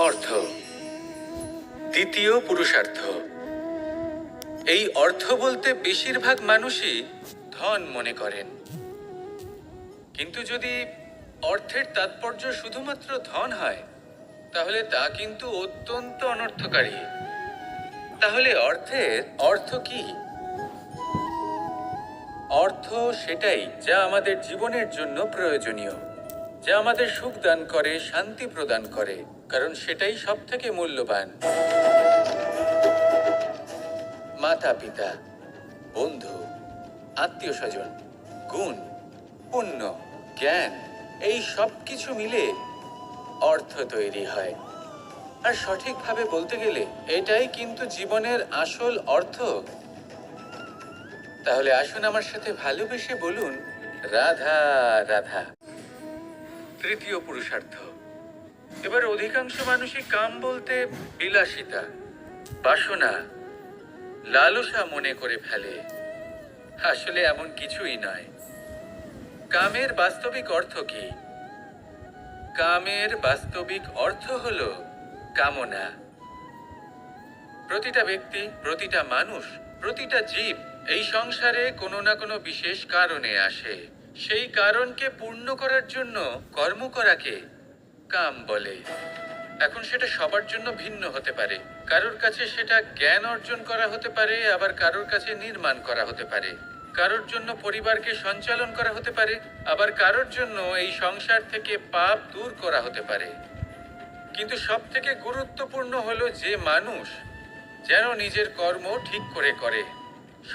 অর্থ। দ্বিতীয় পুরুষার্থ। এই অর্থ বলতে বেশিরভাগ মানুষই ধন মনে করেন। কিন্তু যদি অর্থের তাৎপর্য শুধুমাত্র ধন হয়, তাহলে তা কিন্তু অত্যন্ত অনর্থকারী। তাহলে অর্থের অর্থ কি? অর্থ সেটাই যা আমাদের জীবনের জন্য প্রয়োজনীয়, যা আমাদের সুখ দান করে, শান্তি প্রদান করে। কারণ সেটাই সব থেকে মূল্যবান। মাতা পিতা বন্ধু আত্মীয় স্বজন গুণ, পুণ্য, জ্ঞান, এই সব কিছু মিলে অর্থ তৈরি হয়। আর সঠিকভাবে বলতে গেলে এটাই কিন্তু জীবনের আসল অর্থ। তাহলে আসুন আমার সাথে ভালোবেসে বলুন, রাধা রাধা। তৃতীয় পুরুষার্থ। এবার অধিকাংশ মানুষই কাম বলতে বিলাসিতা, বাসনা, লালসা মনে করে ফেলে। আসলে এমন কিছুই নয়। কামের বাস্তবিক অর্থ কি? কামের বাস্তবিক অর্থ হলো কামনা। প্রতিটা ব্যক্তি, প্রতিটা মানুষ, প্রতিটা জীব এই সংসারে কোনো না কোনো বিশেষ কারণে আসে। সেই কারণকে পূর্ণ করার জন্য কর্ম করাকে কাম বলে। এখন সেটা সবার জন্য ভিন্ন হতে পারে। কারোর কাছে সেটা জ্ঞান অর্জন করা হতে পারে, আবার কারোর কাছে নির্মাণ করা হতে পারে। কারোর জন্য পরিবারকে সঞ্চালন করা হতে পারে, আবার কারোর জন্য এই সংসার থেকে পাপ দূর করা হতে পারে। কিন্তু সব থেকে গুরুত্বপূর্ণ হলো যে মানুষ যেন নিজের কর্ম ঠিক করে করে,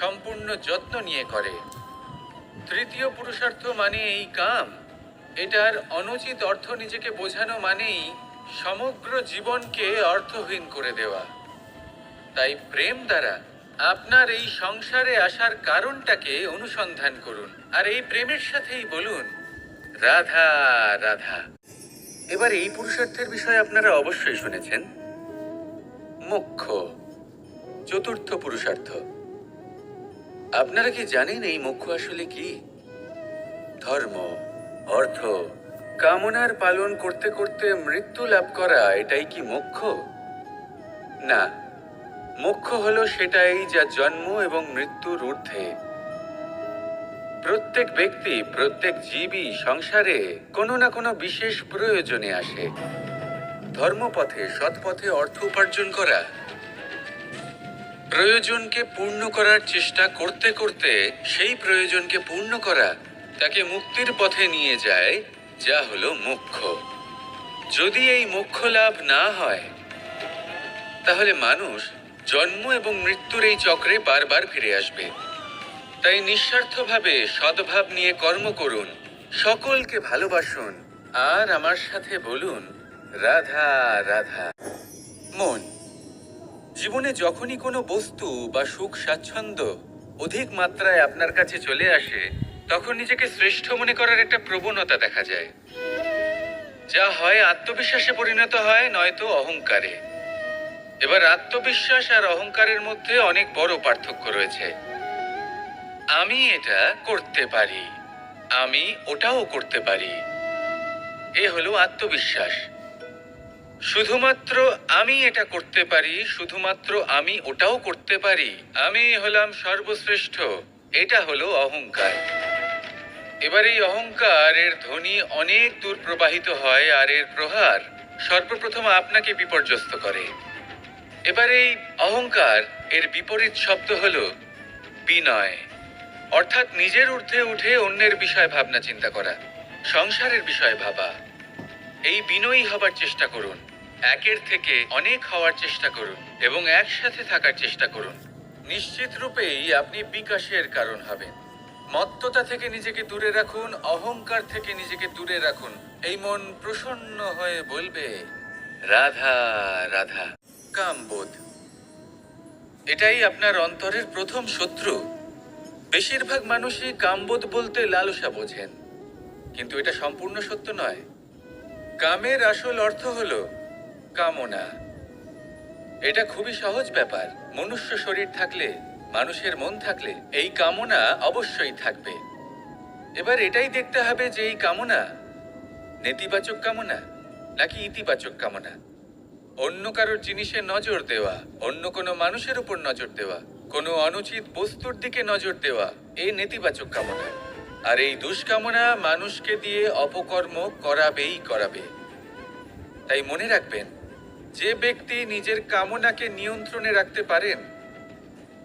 সম্পূর্ণ যত্ন নিয়ে করে। তৃতীয় পুরুষার্থ মানে এই কাম। এটার অনুচিত অর্থ নিজেকে বোঝানো মানেই সমগ্র জীবনকে অর্থহীন করে দেওয়া। তাই প্রেম দ্বারা আপনার এই সংসারে আসার কারণটাকে অনুসন্ধান করুন। আর এই প্রেমের সাথেই বলুন, রাধা রাধা। এবার এই পুরুষার্থের বিষয়ে আপনারা অবশ্যই শুনেছেন। মুখ্য, চতুর্থ পুরুষার্থ। আপনারা কি জানেন এই মুখ্য আসলে কি? ধর্ম। অর্থ, কামনার পালন করতে করতে মৃত্যু লাভ করা, এটাই কি মোক্ষ? না, মোক্ষ হলো সেটাই যা জন্ম এবং মৃত্যুর ঊর্ধ্বে। প্রত্যেক ব্যক্তি, প্রত্যেক জীবই সংসারে কোনো না কোনো বিশেষ প্রয়োজনে আসে। ধর্মপথে, সৎপথে অর্থ উপার্জন করা। প্রয়োজনকে পূর্ণ করার চেষ্টা করতে করতে সেই প্রয়োজনকে পূর্ণ করা তাকে মুক্তির পথে নিয়ে যায়, যা হলো মোক্ষ। যদি এই মোক্ষ লাভ না হয়, তাহলে মানুষ জন্ম এবং মৃত্যুর এই চক্রে বারবার ফিরে আসবে। তাই নিঃস্বার্থভাবে সদ্ভাব নিয়ে কর্ম করুন, সকলকে ভালোবাসুন, আর আমার সাথে বলুন, রাধা রাধা। মন, জীবনে যখনই কোনো বস্তু বা সুখ, স্বাচ্ছন্দ্য অধিক মাত্রায় আপনার কাছে চলে আসে তখন নিজেকে শ্রেষ্ঠ মনে করার একটা প্রবণতা দেখা যায়। যা হয় আত্মবিশ্বাসে পরিণত হয়, নয়তো অহংকারে। এবার আত্মবিশ্বাস আর অহংকারের মধ্যে অনেক বড় পার্থক্য রয়েছে। আমি এটা করতে পারি, আমি ওটাও করতে পারি। এ হলো আত্মবিশ্বাস। শুধুমাত্র আমি এটা করতে পারি, শুধুমাত্র আমি ওটাও করতে পারি, আমি হলাম সর্বশ্রেষ্ঠ, এটা হলো অহংকার। এবার এই অহংকার এর ধ্বনি অনেক দূর প্রবাহিত হয় আর এর প্রহার সর্বপ্রথম আপনাকে বিপর্যস্ত করে। এবার এই অহংকার এর বিপরীত শব্দ হলো বিনয়। অর্থাৎ নিজের ঊর্ধ্বে উঠে অন্যের বিষয় ভাবনা চিন্তা করা, সংসারের বিষয় ভাবা। এই বিনয়ী হবার চেষ্টা করুন, একের থেকে অনেক হওয়ার চেষ্টা করুন এবং একসাথে থাকার চেষ্টা করুন। নিশ্চিত রূপেই আপনি বিকাশের কারণ হবেন। মত্ততা থেকে নিজেকে দূরে রাখুন, অহংকার থেকে নিজেকে দূরে রাখুন। এই মন প্রসন্ন হয়ে বলবে, রাধা রাধা, কামবোধ। এটাই আপনার অন্তরের প্রথম শত্রু। বেশিরভাগ মানুষই কামবোধ বলতে লালসা বোঝেন। কিন্তু এটা সম্পূর্ণ সত্য নয়। কামের আসল অর্থ হল কামনা। এটা খুবই সহজ ব্যাপার। মনুষ্য শরীর থাকলে মানুষের মন থাকলে এই কামনা অবশ্যই থাকবে। এবার এটাই দেখতে হবে যে এই কামনা নেতিবাচক কামনা নাকি ইতিবাচক কামনা? অন্য কারোর জিনিসে নজর দেওয়া, অন্য কোনো মানুষের উপর নজর দেওয়া, কোনো অনুচিত বস্তুর দিকে নজর দেওয়া এই নেতিবাচক কামনা। আর এই দুষ্কামনা মানুষকে দিয়ে অপকর্ম করাবেই করাবে। তাই মনে রাখবেন, যে ব্যক্তি নিজের কামনাকে নিয়ন্ত্রণে রাখতে পারেন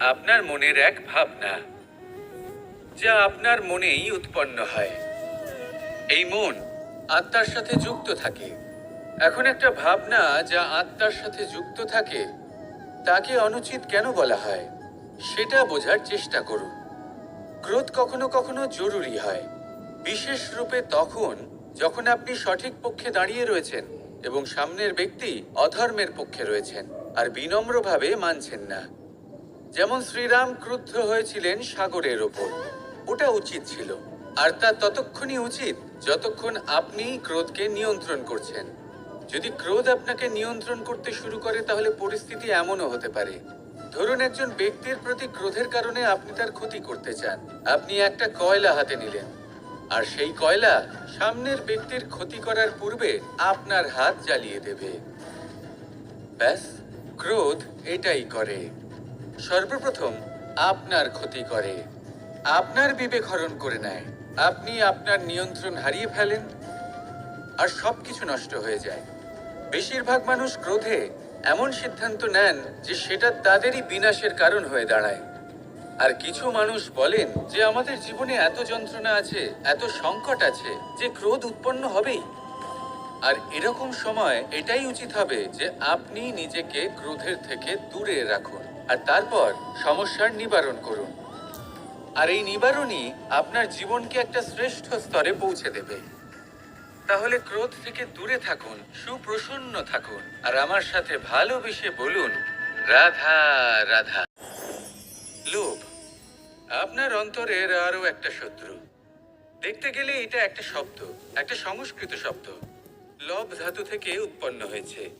আপনার মনের এক ভাবনা, যা আপনার মনেই উৎপন্ন হয়। এই মন আত্মার সাথে যুক্ত থাকে। এখন একটা ভাবনা, যা আত্মার সাথে যুক্ত থাকে, তাকে অনুচিত কেন বলা হয়, সেটা বোঝার চেষ্টা করুন। ক্রোধ কখনো কখনো জরুরি হয়। বিশেষ রূপে তখন, যখন আপনি সঠিক পক্ষে দাঁড়িয়ে রয়েছেন এবং সামনের ব্যক্তি অধর্মের পক্ষে রয়েছেন, আর বিনম্রভাবে মানছেন না। যেমন শ্রীরাম ক্রুদ্ধ হয়েছিলেন সাগরের ওপর, ওটা উচিত ছিল। আর তা ততক্ষণই উচিত যতক্ষণ আপনি ক্রোধকে নিয়ন্ত্রণ করছেন। যদি ক্রোধ আপনাকে নিয়ন্ত্রণ করতে শুরু করে, তাহলে পরিস্থিতি এমনও হতে পারে। ধরুন একজন ব্যক্তির প্রতি ক্রোধের কারণে আপনি তার ক্ষতি করতে চান। আপনি একটা কয়লা হাতে নিলেন। আর সেই কয়লা সামনের ব্যক্তির ক্ষতি করার পূর্বে আপনার হাত জ্বালিয়ে দেবে। ব্যাস, ক্রোধ এটাই করে। সর্বপ্রথম আপনার ক্ষতি করে। আপনার বিবেক হরণ করে নেয়। আপনি আপনার নিয়ন্ত্রণ হারিয়ে ফেলেন আর সবকিছু নষ্ট হয়ে যায়। বেশিরভাগ মানুষ ক্রোধে এমন সিদ্ধান্ত নেন যে সেটা তাদেরই বিনাশের কারণ হয়ে দাঁড়ায়। আর কিছু মানুষ বলেন যে আমাদের জীবনে এত যন্ত্রণা আছে, এত সংকট আছে যে ক্রোধ উৎপন্ন হবেই। আর এরকম সময় এটাই উচিত হবে যে আপনি নিজেকে ক্রোধের থেকে দূরে রাখুন। আর তারপর সমস্যার নিবারণ করুন। আর এই নিবারণই আপনার জীবনকে একটা শ্রেষ্ঠ স্তরে পৌঁছে দেবে। তাহলে ক্রোধ থেকে দূরে থাকুন, সুপ্রসন্ন থাকুন, আর আমার সাথে ভালোবেসে বলুন, রাধা রাধা। লোভ, আপনার অন্তরের আরও একটা শত্রু। দেখতে গেলে এটা একটা শব্দ, একটা সংস্কৃত শব্দ। লব ধাতু থেকে উৎপন্ন হয়েছে।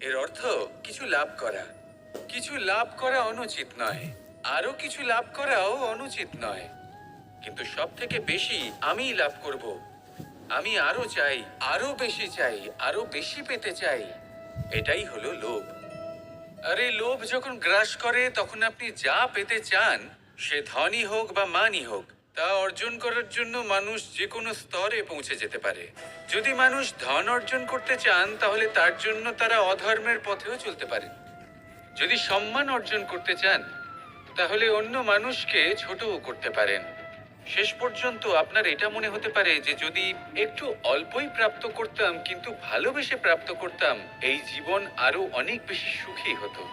এর অর্থ কিছু লাভ করা। কিছু লাভ করা অনুচিত নয়। আরও কিছু লাভ করাও অনুচিত নয়। কিন্তু সব থেকে বেশি আমি লাভ করব। আমি আরও চাই আরও বেশি চাই আরও বেশি পেতে চাই। এটাই হলো লোভ। আরে লোভ যখন গ্রাস করে, তখন আপনি যা পেতে চান, সে ধনই হোক বা মানই হোক, তা অর্জন করার জন্য মানুষ যে কোনো স্তরে পৌঁছে যেতে পারে। যদি মানুষ ধন অর্জন করতে চান, তাহলে তার জন্য তারা অধর্মের পথেও চলতে পারে। যদি সম্মান অর্জন করতে চান, তাহলে অন্য মানুষকে ছোটও করতে পারেন। শেষ পর্যন্ত আপনার এটা মনে হতে পারে যে যদি একটু অল্পই প্রাপ্ত করতাম, কিন্তু ভালোবেসে প্রাপ্ত করতাম, এই জীবন আরও অনেক বেশি সুখী হতো।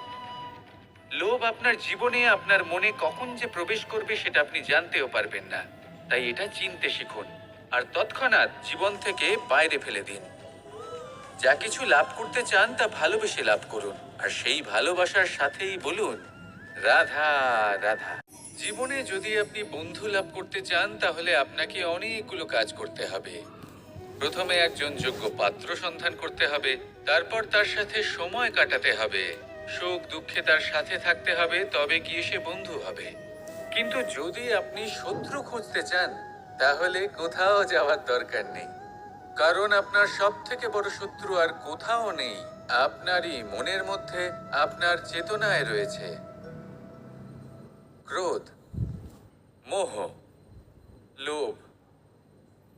লোভ আপনার জীবনে আপনার মনে কখন যে প্রবেশ করবে সেটা আপনি জানতেও পারবেন না। তাই এটা চিনতে শিখুন। আর তৎক্ষণাৎ জীবন থেকে বাইরে ফেলে দিন। যা কিছু লাভ করতে চান তা ভালোবেসে লাভ করুন। আর সেই ভালোবাসার সাথেই বলুন, রাধা রাধা। জীবনে যদি আপনি বন্ধু লাভ করতে চান, তাহলে আপনাকে অনেকগুলো কাজ করতে হবে। প্রথমে একজন যোগ্য পাত্র সন্ধান করতে হবে, তারপর তার সাথে সময় কাটাতে হবে। সুখ, দুঃখে তার সাথে থাকতে হবে, তবে গিয়ে সে বন্ধু হবে। কিন্তু যদি আপনি শত্রু খুঁজতে চান, তাহলে কোথাও যাওয়ার দরকার নেই। কারণ আপনার সব থেকে বড় শত্রু আর কোথাও নেই। আপনারই মনের মধ্যে আপনার চেতনায় রয়েছে। ক্রোধ, মোহ, লোভ,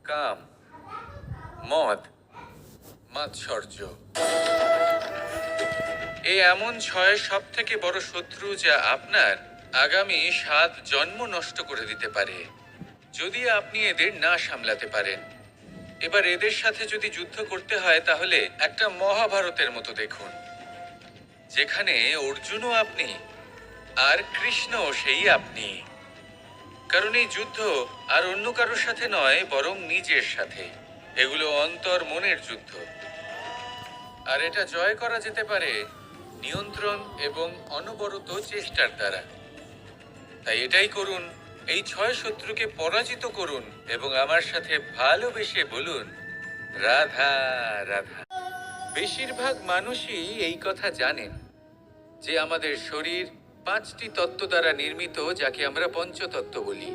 কাম, মদ, মাৎসর্য। এই এমন ছয় সব থেকে বড় শত্রু যা আপনার আগামী সাত জন্ম নষ্ট করে দিতে পারে। যদি আপনি এদের না সামলাতে পারেন এবার এদের সাথে যদি যুদ্ধ করতে হয়, তাহলে একটা মহাভারতের মতো দেখুন, যেখানে অর্জুনও আপনি আর কৃষ্ণ সেই আপনি। কারণ এই যুদ্ধ আর অন্য কারোর সাথে নয়, বরং নিজের সাথে। এগুলো অন্তর মনের যুদ্ধ। আর এটা জয় করা যেতে পারে নিয়ন্ত্রণ এবং অনবরত চেষ্টার দ্বারা। তাই এটাই করুন এই ছয় শত্রুকে পরাজিত করুন এবং আমার সাথে ভালোবেসে বলুন, রাধা রাধা। বেশিরভাগ মানুষই এই কথা জানেন যে আমাদের শরীর পাঁচটি তত্ত্ব দ্বারা নির্মিত, যাকে আমরা পঞ্চতত্ত্ব বলি।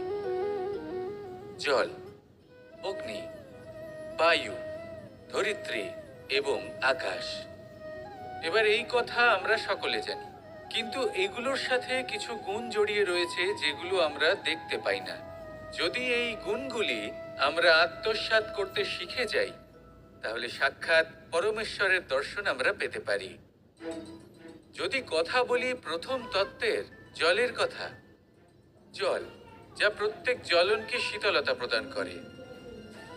জল, অগ্নি, বায়ু, ধরিত্রী এবং আকাশ। এবার এই কথা আমরা সকলে জানি। কিন্তু এগুলোর সাথে কিছু গুণ জড়িয়ে রয়েছে যেগুলো আমরা দেখতে পাই না। যদি এই গুণগুলি আমরা আত্মসাৎ করতে শিখে যাই, তাহলে সাক্ষাৎ পরমেশ্বরের দর্শন আমরা পেতে পারি। যদি কথা বলি প্রথম তত্ত্বের, জলের কথা, জল, যা প্রত্যেক জ্বলনকে শীতলতা প্রদান করে।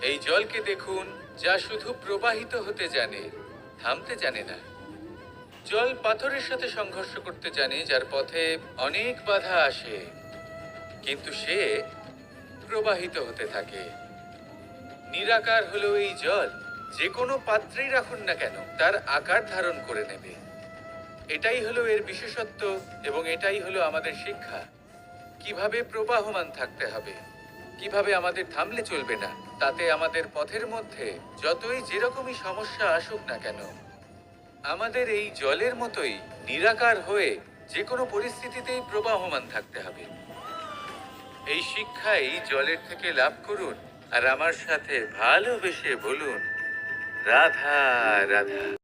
এই জলকে দেখুন, যা শুধু প্রবাহিত হতে জানে, থামতে জানে না। জল পাথরের সাথে সংঘর্ষ করতে জানে, যার পথে অনেক বাধা আসে। কিন্তু সে প্রবাহিত হতে থাকে। নিরাকার হলো এই জল যে কোনো পাত্রেই রাখুন না কেন, তার আকার ধারণ করে নেবে। এটাই হলো এর বিশেষত্ব এবং এটাই হলো আমাদের শিক্ষা। কীভাবে প্রবাহমান থাকতে হবে, কীভাবে আমাদের থামলে চলবে না, তাতে আমাদের পথের মধ্যে যতই যেরকমই সমস্যা আসুক না কেন আমাদের এই জলের মতোই নিরাকার হয়ে যে কোনো পরিস্থিতিতেই প্রবাহমান থাকতে হবে। এই শিক্ষাই জলের থেকে লাভ করুন, আর আমার সাথে ভালোবেসে বলুন, রাধা রাধা।